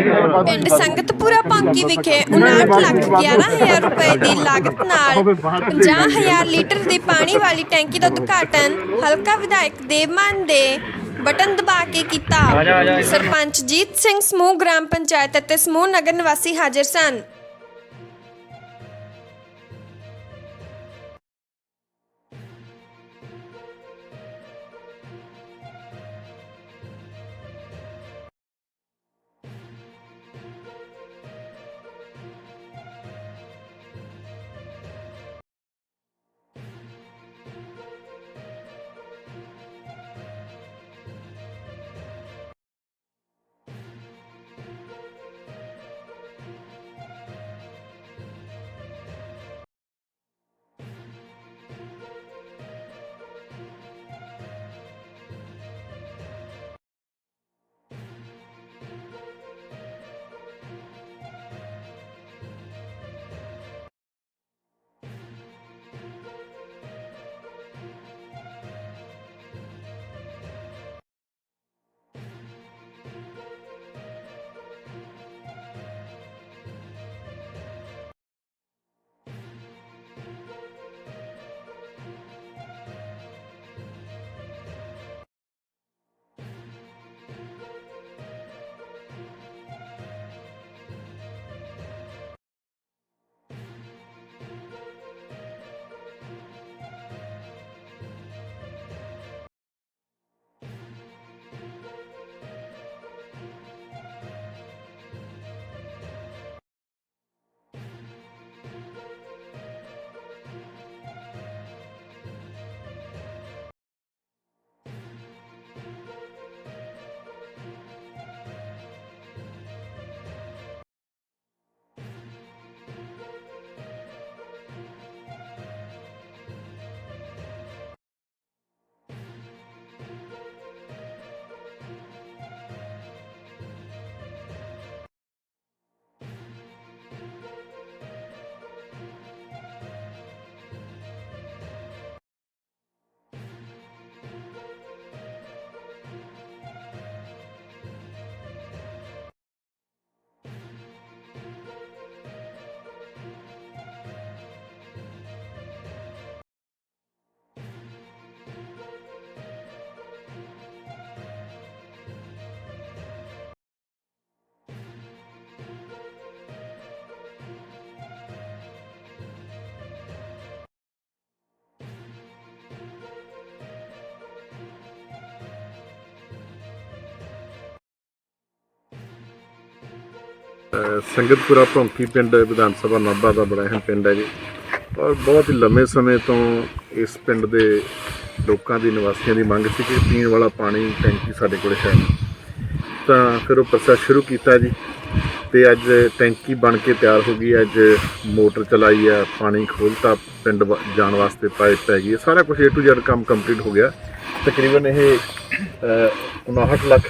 ਪਿੰਡ ਸੰਗਤਪੁਰਾ ਪਾਂਕੀ ਵਿਖੇ 59 ਲੱਖ 11 ਹਜ਼ਾਰ ਰੁਪਏ ਦੀ ਲਾਗਤ ਨਾਲ 50 ਹਜ਼ਾਰ ਲੀਟਰ ਦੀ ਪਾਣੀ ਵਾਲੀ ਟੈਂਕੀ ਦਾ ਉਦਘਾਟਨ ਹਲਕਾ ਵਿਧਾਇਕ ਦੇਵਮਨ ਦੇ ਬਟਨ ਦਬਾ ਕੇ ਕੀਤਾ। ਸਰਪੰਚ ਜੀਤ ਸਿੰਘ ਸਮੂਹ ਗ੍ਰਾਮ ਪੰਚਾਇਤ ਅਤੇ ਸਮੂਹ ਨਗਰ ਨਿਵਾਸੀ ਹਾਜ਼ਰ ਸਨ। Música ਸੰਗਤਪੁਰਾ ਭੌਂਕੀ ਪਿੰਡ ਵਿਧਾਨ ਸਭਾ ਨਾਭਾ ਦਾ ਬੜਾ ਅਹਿਮ ਪਿੰਡ ਹੈ ਜੀ। ਔਰ ਬਹੁਤ ਹੀ ਲੰਮੇ ਸਮੇਂ ਤੋਂ ਇਸ ਪਿੰਡ ਦੇ ਲੋਕਾਂ ਦੀ ਨਿਵਾਸੀਆਂ ਦੀ ਮੰਗ ਸੀ ਕਿ ਪੀਣ ਵਾਲਾ ਪਾਣੀ ਟੈਂਕੀ ਸਾਡੇ ਕੋਲ ਹੈ। ਤਾਂ ਫਿਰ ਉਹ ਪ੍ਰੋਸੈਸ ਸ਼ੁਰੂ ਕੀਤਾ ਜੀ ਤੇ ਅੱਜ ਟੈਂਕੀ ਬਣ ਕੇ ਤਿਆਰ ਹੋ ਗਈ ਅੱਜ ਮੋਟਰ ਚਲਾਈ ਆ ਪਾਣੀ ਖੋਲਤਾ ਪਿੰਡ ਵਾ- ਜਾਣ ਵਾਸਤੇ ਪਾਈਪ ਪੈ ਗਈ ਸਾਰਾ ਕੁਝ A to Z ਕੰਮ ਕੰਪਲੀਟ ਹੋ ਗਿਆ। ਤਕਰੀਬਨ ਇਹ ਅਹ, 59 ਲੱਖ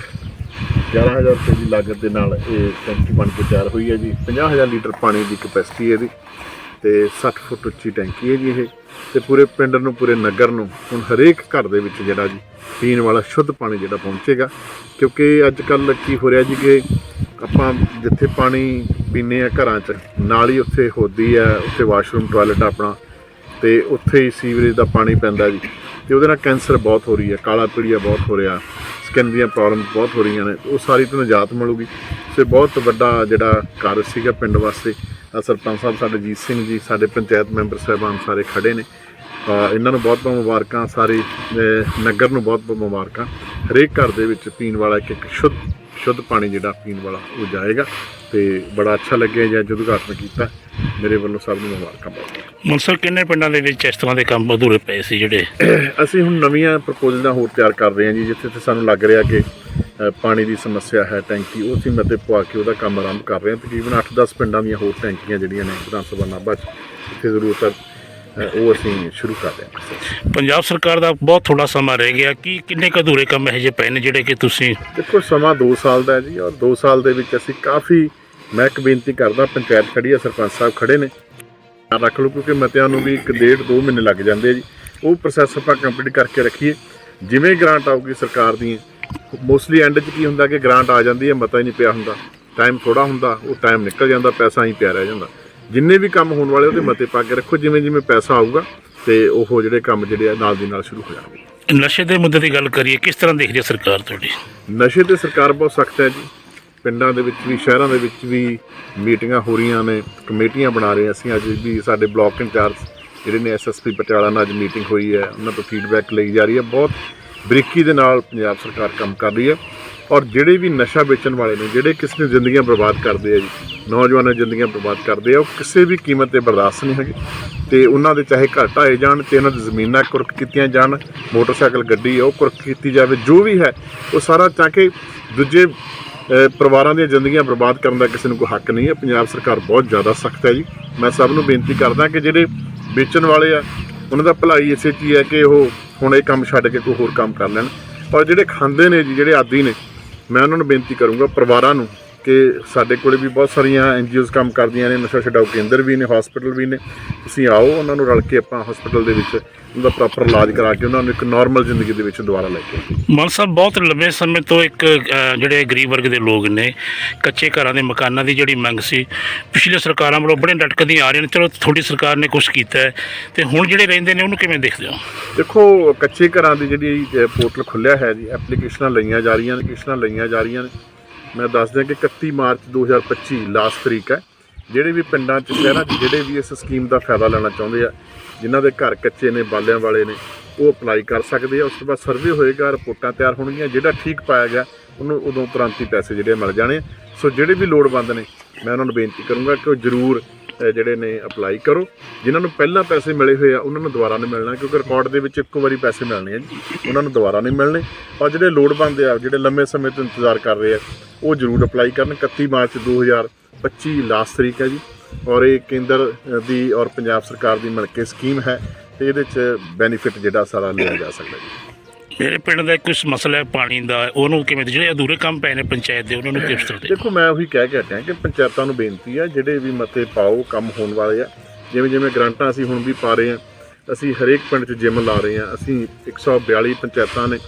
11000 ਰੁਪਏ ਦੀ ਲਾਗਤ ਦੇ ਨਾਲ ਇਹ ਟੈਂਕੀ ਬਣ ਕੇ ਤਿਆਰ ਹੋਈ ਹੈ ਜੀ। 50000 ਲੀਟਰ ਪਾਣੀ ਦੀ ਕਪੈਸਿਟੀ ਹੈ ਇਹਦੀ ਤੇ 60 ਫੁੱਟ ਉੱਚੀ ਟੈਂਕੀ ਹੈ ਜੀ ਇਹ। ਤੇ ਪੂਰੇ ਪਿੰਡ ਨੂੰ, ਪੂਰੇ ਨਗਰ ਨੂੰ, ਹੁਣ ਹਰੇਕ ਘਰ ਦੇ ਵਿੱਚ ਜਿਹੜਾ ਜੀ, ਪੀਣ ਵਾਲਾ ਸ਼ੁੱਧ ਪਾਣੀ ਜਿਹੜਾ ਪਹੁੰਚੇਗਾ। ਕਿਉਂਕਿ ਅੱਜ ਕੱਲ ਕੀ ਹੋ ਰਿਹਾ ਜੀ ਕਿ ਆਪਾਂ ਜਿੱਥੇ ਪਾਣੀ ਪੀਂਦੇ ਆ ਘਰਾਂ 'ਚ, ਨਾਲ ਹੀ ਉੱਥੇ ਹੋਦੀ ਹੈ, ਉੱਥੇ ਵਾਸ਼ਰੂਮ, ਟਾਇਲਟ ਆਪਣਾ, ਤੇ ਉੱਥੇ ਹੀ ਸੀਵਰੇਜ ਦਾ ਪਾਣੀ ਪੈਂਦਾ ਜੀ। ਤੇ ਉਹਦੇ ਨਾਲ ਕੈਂਸਰ ਬਹੁਤ ਹੋ ਰਹੀ ਹੈ, ਕਾਲਾ ਪੀੜੀਆ ਬਹੁਤ ਹੋ ਰਿਹਾ। ਸਕਿਨ ਦੀਆਂ ਪ੍ਰੋਬਲਮ ਬਹੁਤ ਹੋ ਰਹੀਆਂ ਨੇ, ਉਹ ਸਾਰੀ ਤੋਂ ਨਿਜਾਤ ਮਿਲੂਗੀ। ਤੇ ਬਹੁਤ ਵੱਡਾ ਜਿਹੜਾ ਕਾਰਜ ਸੀਗਾ ਪਿੰਡ ਵਾਸਤੇ ਸਰਪੰਚ ਸਾਹਿਬ ਸਾਡੇ ਜੀਤ ਸਿੰਘ ਜੀ, ਸਾਡੇ ਪੰਚਾਇਤ ਮੈਂਬਰ ਸਾਹਿਬਾਨ ਸਾਰੇ ਖੜੇ ਨੇ। ਅਹ ਇਹਨਾਂ ਨੂੰ ਬਹੁਤ ਬਹੁਤ ਮੁਬਾਰਕਾਂ, ਸਾਰੇ ਨਗਰ ਨੂੰ ਬਹੁਤ ਬਹੁਤ ਮੁਬਾਰਕਾਂ। ਹਰੇਕ ਘਰ ਦੇ ਵਿੱਚ ਪੀਣ ਵਾਲਾ ਇੱਕ ਇੱਕ ਸ਼ੁੱਧ ਸ਼ੁੱਧ ਪਾਣੀ ਜਿਹੜਾ ਪੀਣ ਵਾਲਾ ਉਹ ਜਾਏਗਾ ਤੇ ਬੜਾ ਅੱਛਾ ਲੱਗਿਆ ਜੀ ਅੱਜ ਉਦਘਾਟਨ ਕੀਤਾ। ਮੇਰੇ ਵੱਲੋਂ ਸਭ ਨੂੰ ਮੁਬਾਰਕਾਂ ਮਨਸਰ ਕਿੰਨੇ ਪਿੰਡਾਂ ਦੇ ਵਿੱਚ ਇਸ ਤਰ੍ਹਾਂ ਦੇ ਕੰਮ ਅਧੂਰੇ ਪਏ ਸੀ ਜਿਹੜੇ? ਅਸੀਂ ਹੁਣ ਨਵੀਆਂ ਪ੍ਰਪੋਜ਼ਲਾਂ ਹੋਰ ਤਿਆਰ ਕਰ ਰਹੇ ਹਾਂ ਜੀ ਜਿੱਥੇ ਤੇ ਸਾਨੂੰ ਲੱਗ ਰਿਹਾ ਕਿ ਪਾਣੀ ਦੀ ਸਮੱਸਿਆ ਹੈ ਟੈਂਕੀ ਉਹ ਅਸੀਂ ਮਤੇ ਪਵਾ ਕੇ ਉਹਦਾ ਕੰਮ ਆਰੰਭ ਕਰ ਰਹੇ ਹਾਂ। ਤਕਰੀਬਨ 8-10 ਪਿੰਡਾਂ ਦੀਆਂ ਹੋਰ ਟੈਂਕੀਆਂ ਜਿਹੜੀਆਂ ਨੇ ਵਿਧਾਨ ਸਭਾ ਨਾਭਾ 'ਚ ਜਿੱਥੇ ਜ਼ਰੂਰਤ ਹੈ। ਉਹ ਅਸੀਂ ਸ਼ੁਰੂ ਕਰ ਹਾਂ। ਪੰਜਾਬ ਸਰਕਾਰ ਦਾ ਬਹੁਤ ਥੋੜਾ ਸਮਾਂ ਰਹਿ ਗਿਆ। ਕੀ ਕਿੰਨੇ ਕੁ ਅਧੂਰੇ ਕੰਮ ਇਹੋ ਜਿਹੇ ਪਏ ਨੇ ਜਿਹੜੇ ਕਿ ਤੁਸੀਂ ਦੇਖੋ ਸਮਾਂ 2 ਸਾਲ ਦਾ ਹੈ ਜੀ ਔਰ 2 ਸਾਲ ਦੇ ਵਿੱਚ ਅਸੀਂ ਕਾਫੀ ਮੈਂ ਇੱਕ ਬੇਨਤੀ ਕਰਦਾ ਪੰਚਾਇਤ ਖੜੀ ਹੈ ਸਰਪੰਚ ਸਾਹਿਬ ਖੜੇ ਨੇ। ਰੱਖ ਲਓ ਕਿਉਂਕਿ ਮਤਿਆਂ ਨੂੰ ਵੀ ਇੱਕ ਡੇਢ ਦੋ ਮਹੀਨੇ ਲੱਗ ਜਾਂਦੇ ਆ ਜੀ। ਉਹ ਪ੍ਰੋਸੈਸ ਆਪਾਂ ਕੰਪਲੀਟ ਕਰਕੇ ਰੱਖੀਏ। ਜਿਵੇਂ ਗ੍ਰਾਂਟ ਆਊਗੀ ਸਰਕਾਰ ਦੀ ਮੋਸਟਲੀ ਐਂਡ 'ਚ ਕੀ ਹੁੰਦਾ ਕਿ ਗ੍ਰਾਂਟ ਆ ਜਾਂਦੀ ਹੈ ਮਤਾ ਹੀ ਨਹੀਂ ਪਿਆ ਹੁੰਦਾ। ਟਾਈਮ ਥੋੜਾ ਹੁੰਦਾ ਉਹ ਟਾਈਮ ਨਿਕਲ ਜਾਂਦਾ ਪੈਸਾ ਹੀ ਪਿਆ ਰਹਿ ਜਾਂਦਾ। ਜਿੰਨੇ ਵੀ ਕੰਮ ਹੋਣ ਵਾਲੇ ਉਹਦੇ ਮਤੇ ਪਾ ਕੇ ਰੱਖੋ ਜਿਵੇਂ ਜਿਵੇਂ ਪੈਸਾ ਆਊਗਾ ਤੇ ਉਹ ਜਿਹੜੇ ਕੰਮ ਜਿਹੜੇ ਆ ਨਾਲ ਦੀ ਨਾਲ ਸ਼ੁਰੂ ਹੋ ਜਾਣਗੇ। ਨਸ਼ੇ ਦੇ ਮੁੱਦੇ ਦੀ ਗੱਲ ਕਰੀਏ ਕਿਸ ਤਰ੍ਹਾਂ ਦੇਖਦੀ ਹੈ ਸਰਕਾਰ ਤੁਹਾਡੀ? ਨਸ਼ੇ ਤੇ ਸਰਕਾਰ ਬਹੁਤ ਸਖਤ ਹੈ ਜੀ। ਪਿੰਡਾਂ ਦੇ ਵਿੱਚ ਵੀ ਸ਼ਹਿਰਾਂ ਦੇ ਵਿੱਚ ਵੀ ਮੀਟਿੰਗਾਂ ਹੋ ਰਹੀਆਂ ਨੇ ਕਮੇਟੀਆਂ ਬਣਾ ਰਹੇ ਅਸੀਂ। ਅੱਜ ਵੀ ਸਾਡੇ ਬਲਾਕ ਇੰਚਾਰਜ ਜਿਹੜੇ ਨੇ ਐਸਐਸਪੀ ਪਟਿਆਲਾ ਨਾਲ ਅੱਜ ਮੀਟਿੰਗ ਹੋਈ ਹੈ। ਉਹਨਾਂ ਤੋਂ ਫੀਡਬੈਕ ਲਈ ਜਾ ਰਹੀ ਹੈ। ਬਹੁਤ ਬਰੀਕੀ ਦੇ ਨਾਲ ਪੰਜਾਬ ਸਰਕਾਰ ਕੰਮ ਕਰ ਰਹੀ ਹੈ। ਔਰ ਜਿਹੜੇ ਵੀ ਨਸ਼ਾ ਵੇਚਣ ਵਾਲੇ ਨੇ, ਜਿਹੜੇ ਕਿਸੇ ਦੀ ਜ਼ਿੰਦਗੀਆਂ ਬਰਬਾਦ ਕਰਦੇ ਆ ਜੀ, ਨੌਜਵਾਨਾਂ ਦੀਆਂ ਜ਼ਿੰਦਗੀਆਂ ਬਰਬਾਦ ਕਰਦੇ ਆ, ਉਹ ਕਿਸੇ ਵੀ ਕੀਮਤ ਤੇ ਬਰਦਾਸ਼ਤ ਨਹੀਂ ਹੈਗੇ। ਤੇ ਉਹਨਾਂ ਦੇ ਚਾਹੇ ਘਰ ਢਾਏ ਜਾਣ ਤੇ ਉਹਨਾਂ ਦੀ ਜ਼ਮੀਨਾਂ ਕੁਰਕ ਕੀਤੀਆਂ ਜਾਣ, ਮੋਟਰਸਾਈਕਲ, ਗੱਡੀ ਆ, ਉਹ ਕੁਰਕ ਕੀਤੀ ਜਾਵੇ, ਜੋ ਵੀ ਹੈ, ਉਹ ਸਾਰਾ ਤਾਂ ਕਿ ਦੂਜੇ ਪਰਿਵਾਰਾਂ ਦੀਆਂ ਜ਼ਿੰਦਗੀਆਂ ਬਰਬਾਦ ਕਰਨ ਦਾ ਕਿਸੇ ਨੂੰ ਕੋਈ ਹੱਕ ਨਹੀਂ ਹੈ। ਪੰਜਾਬ ਸਰਕਾਰ ਬਹੁਤ ਜ਼ਿਆਦਾ ਸਖਤ ਹੈ ਜੀ। ਮੈਂ ਸਭ ਨੂੰ ਬੇਨਤੀ ਕਰਦਾ ਕਿ ਜਿਹੜੇ ਵੇਚਣ ਵਾਲੇ ਆ, ਉਹਨਾਂ ਦਾ ਭਲਾਈ ਇਸੇ 'ਚ ਹੀ ਹੈ ਕਿ ਉਹ ਹੁਣ ਇਹ ਕੰਮ ਛੱਡ ਕੇ ਕੋਈ ਹੋਰ ਕੰਮ ਕਰ ਲੈਣ। ਔਰ ਜਿਹੜੇ ਖਾਂਦੇ ਨੇ ਜੀ, ਜਿਹੜੇ ਆਦੀ ਨੇ ਮੈਂ ਉਹਨਾਂ ਨੂੰ ਬੇਨਤੀ ਕਰੂੰਗਾ ਪਰਿਵਾਰਾਂ ਨੂੰ ਕਿ ਸਾਡੇ ਕੋਲੇ ਵੀ ਬਹੁਤ ਸਾਰੀਆਂ ਐਨਜੀਓਜ਼ ਕੰਮ ਕਰਦੀਆਂ ਨੇ ਨਸ਼ਾ ਛਡਾਊ ਕੇਂਦਰ ਵੀ ਨੇ ਹਸਪੀਟਲ ਵੀ ਨੇ। ਤੁਸੀਂ ਆਓ ਉਹਨਾਂ ਨੂੰ ਰਲ ਕੇ ਆਪਾਂ ਹਸਪੀਟਲ ਦੇ ਵਿੱਚ ਉਹਦਾ ਪ੍ਰੋਪਰ ਇਲਾਜ ਕਰਾ ਕੇ ਉਹਨਾਂ ਨੂੰ ਇੱਕ ਨਾਰਮਲ ਜ਼ਿੰਦਗੀ ਦੇ ਵਿੱਚ ਦੁਬਾਰਾ ਲੈ ਕੇ। ਮਾਨ ਸਾਹਿਬ ਬਹੁਤ ਲੰਬੇ ਸਮੇਂ ਤੋਂ ਇੱਕ ਜਿਹੜੇ ਗਰੀਬ ਵਰਗ ਦੇ ਲੋਕ ਨੇ ਕੱਚੇ ਘਰਾਂ ਦੇ ਮਕਾਨਾਂ ਦੀ ਜਿਹੜੀ ਮੰਗ ਸੀ ਪਿਛਲੇ ਸਰਕਾਰਾਂ ਵੱਲੋਂ ਬੜੇ ਡਟਕਦੀਆਂ ਆ ਰਹੀਆਂ ਨੇ। ਚਲੋ ਤੁਹਾਡੀ ਸਰਕਾਰ ਨੇ ਕੁਝ ਕੀਤਾ ਹੈ ਤੇ ਹੁਣ ਜਿਹੜੇ ਰਹਿੰਦੇ ਨੇ ਉਹਨੂੰ ਕਿਵੇਂ ਦੇਖਦੇ ਹੋ? ਦੇਖੋ ਕੱਚੇ ਘਰਾਂ ਦੀ ਜਿਹੜੀ ਪੋਰਟਲ ਖੁੱਲਿਆ ਹੈ ਜੀ ਐਪਲੀਕੇਸ਼ਨਾਂ ਲਈਆਂ ਜਾ ਰਹੀਆਂ ਨੇ ਐਪਲੀਕੇਸ਼ਨਾਂ ਲਈਆਂ ਜਾ ਰਹੀਆਂ ਨੇ। ਮੈਂ ਦੱਸ ਦਿਆਂ ਕਿ 31 ਮਾਰਚ 2025 ਲਾਸਟ ਤਰੀਕ ਹੈ, ਜਿਹੜੇ ਵੀ ਪਿੰਡਾਂ 'ਚ, ਸ਼ਹਿਰਾਂ 'ਚ ਜਿਹੜੇ ਵੀ ਇਸ ਸਕੀਮ ਦਾ ਫਾਇਦਾ ਲੈਣਾ ਚਾਹੁੰਦੇ ਆ, ਜਿਨ੍ਹਾਂ ਦੇ ਘਰ ਕੱਚੇ ਨੇ, ਬਾਲਿਆਂ ਵਾਲੇ ਨੇ, ਉਹ ਅਪਲਾਈ ਕਰ ਸਕਦੇ ਆ। ਉਸ ਤੋਂ ਬਾਅਦ ਸਰਵੇ ਹੋਏਗਾ, ਰਿਪੋਰਟਾਂ ਤਿਆਰ ਹੋਣਗੀਆਂ, ਜਿਹੜਾ ਠੀਕ ਪਾਇਆ ਗਿਆ, ਉਹਨੂੰ ਉਦੋਂ ਤੁਰੰਤ ਹੀ ਪੈਸੇ ਜਿਹੜੇ ਮਿਲ ਜਾਣੇ ਸੋ ਜਿਹੜੇ ਵੀ ਲੋੜਵੰਦ ਨੇ, ਮੈਂ ਉਹਨਾਂ ਨੂੰ ਬੇਨਤੀ ਕਰੂੰਗਾ ਕਿ ਉਹ ਜ਼ਰੂਰ ਜਿਹੜੇ ਨੇ ਅਪਲਾਈ ਕਰੋ। ਜਿਨ੍ਹਾਂ ਨੂੰ ਪਹਿਲਾਂ ਪੈਸੇ ਮਿਲੇ ਹੋਏ ਆ, ਉਹਨਾਂ ਨੂੰ ਦੁਬਾਰਾ ਨਹੀਂ ਮਿਲਣਾ, ਕਿਉਂਕਿ ਰਿਕਾਰਡ ਦੇ ਵਿੱਚ ਇੱਕੋ ਵਾਰੀ ਪੈਸੇ ਮਿਲਣੇ ਆ ਜੀ। ਉਹਨਾਂ ਨੂੰ ਦੁਬਾਰਾ ਨਹੀਂ ਮਿਲਣੇ। ਔਰ ਜਿਹੜੇ ਲੋੜਵੰਦ ਆ, ਜਿਹੜੇ ਲੰਮੇ ਸਮੇਂ ਤੋਂ ਇੰਤਜ਼ਾਰ ਕਰ ਰਹੇ ਆ, ਉਹ ਜ਼ਰੂਰ ਅਪਲਾਈ ਕਰਨ। 31 ਮਾਰਚ 2025 ਲਾਸਟ ਤਰੀਕ ਹੈ ਜੀ। ਔਰ ਇਹ ਕੇਂਦਰ ਦੀ ਔਰ ਪੰਜਾਬ ਸਰਕਾਰ ਦੀ ਮਿਲ ਕੇ ਸਕੀਮ ਹੈ ਤੇ ਇਹਦੇ ਚ ਬੈਨੀਫਿਟ ਜਿਹੜਾ ਸਾਰਾ ਲਿਆ ਜਾ ਸਕਦਾ ਜੀ। ਮੇਰੇ ਪਿੰਡ ਦਾ ਕੁਝ ਮਸਲਾ ਹੈ ਪਾਣੀ ਦਾ, ਉਹਨੂੰ ਕਿਵੇਂ ਜਿਹੜੇ ਅਧੂਰੇ ਕੰਮ ਪਏ ਨੇ ਪੰਚਾਇਤ ਦੇ, ਉਹਨਾਂ ਨੂੰ ਕਿਸ ਤਰ੍ਹਾਂ ਦੇ ਦੇਖੋ, ਮੈਂ ਉਹੀ ਕਹਿ ਕੇ ਹਟਿਆ ਕਿ ਪੰਚਾਇਤਾਂ ਨੂੰ ਬੇਨਤੀ ਆ, ਜਿਹੜੇ ਵੀ ਮਤੇ ਪਾਓ, ਕੰਮ ਹੋਣ ਵਾਲੇ ਆ। ਜਿਵੇਂ ਜਿਵੇਂ ਗ੍ਰਾਂਟਾਂ ਅਸੀਂ ਹੁਣ ਵੀ ਪਾ ਰਹੇ ਆ, ਅਸੀਂ ਹਰੇਕ ਪਿੰਡ 'ਚ ਜਿਮ ਲਾ ਰਹੇ ਆ, ਅਸੀਂ 142 ਪੰਚਾਇਤਾਂ ਨੇ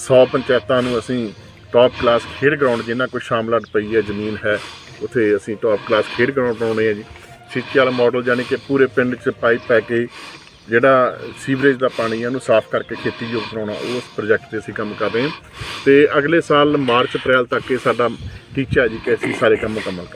100 ਪੰਚਾਇਤਾਂ ਨੂੰ ਅਸੀਂ ਟਾਪ ਕਲਾਸ ਖੇਡ ਗਰਾਊਂਡ ਜਿਨ੍ਹਾਂ ਕੋਈ ਸ਼ਾਮਲਾਟ ਪਈ ਹੈ, ਜ਼ਮੀਨ ਹੈ, ਉੱਥੇ ਅਸੀਂ ਟਾਪ ਕਲਾਸ ਖੇਡ ਗਰਾਊਂਡ ਬਣਾਉਣੇ ਆ ਜੀ। ਸਿੱਚੀ ਵਾਲਾ ਮਾਡਲ ਯਾਨੀ ਕਿ ਪੂਰੇ ਪਿੰਡ 'ਚ ਪਾਈਪ ਪੈ ਕੇ ਜਿਹੜਾ ਸੀਵਰੇਜ ਦਾ ਪਾਣੀ ਹੈ ਉਹਨੂੰ ਸਾਫ਼ ਕਰਕੇ ਖੇਤੀਯੋਗ ਬਣਾਉਣਾ ਉਸ ਪ੍ਰੋਜੈਕਟ ਤੇ ਅਸੀਂ ਕੰਮ ਕਰ ਰਹੇ ਹਾਂ। ਤੇ ਅਗਲੇ ਸਾਲ ਮਾਰਚ, ਅਪ੍ਰੈਲ ਤੱਕ ਇਹ ਸਾਡਾ ਟੀਚਾ ਜੀ ਕਿ ਅਸੀਂ ਸਾਰੇ ਕੰਮ ਮੁਕੰਮਲ ਕਰ